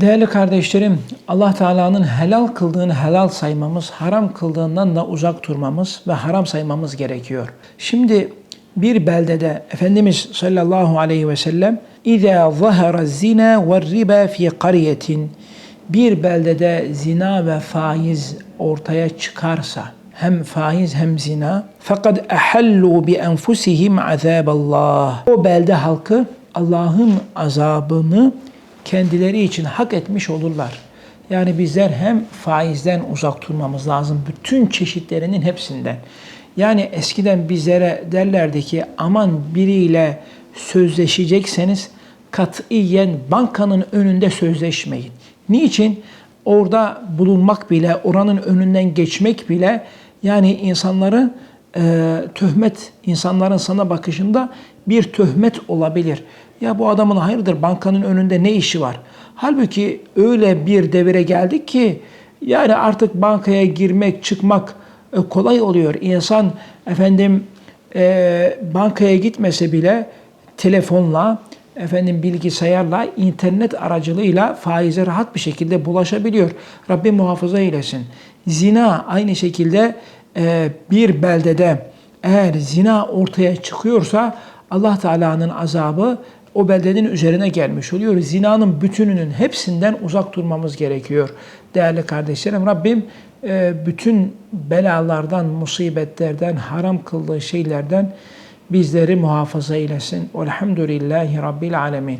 Değerli kardeşlerim, Allah Teala'nın helal kıldığını helal saymamız, haram kıldığından da uzak durmamız ve haram saymamız gerekiyor. Şimdi bir beldede Efendimiz sallallahu aleyhi ve sellem اِذَا ظَهَرَ الزِّنَا وَالرِّبَا فِي قَرْيَةٍ Bir beldede zina ve faiz ortaya çıkarsa, hem faiz hem zina fakat ehallu bi enfusihim azaballah. O belde halkı Allah'ın azabını kendileri için hak etmiş olurlar. Yani bizler hem faizden uzak durmamız lazım. Bütün çeşitlerinin hepsinden. Yani eskiden bizlere derlerdi ki aman biriyle sözleşecekseniz katiyen bankanın önünde sözleşmeyin. Niçin? Orada bulunmak bile, oranın önünden geçmek bile yani insanları e, töhmet, insanların sana bakışında bir töhmet olabilir. Ya bu adamın hayırdır bankanın önünde ne işi var? Halbuki öyle bir devire geldik ki yani artık bankaya girmek, çıkmak e, kolay oluyor. İnsan efendim e, bankaya gitmese bile telefonla, efendim bilgisayarla, internet aracılığıyla faize rahat bir şekilde bulaşabiliyor. Rabbim muhafaza eylesin. Zina aynı şekilde bir beldede eğer zina ortaya çıkıyorsa Allah Teala'nın azabı o beldenin üzerine gelmiş oluyor. Zinanın bütününün hepsinden uzak durmamız gerekiyor. Değerli kardeşlerim Rabbim e, bütün belalardan, musibetlerden, haram kıldığı şeylerden bizleri muhafaza eylesin. Velhamdülillahi Rabbil Alemin.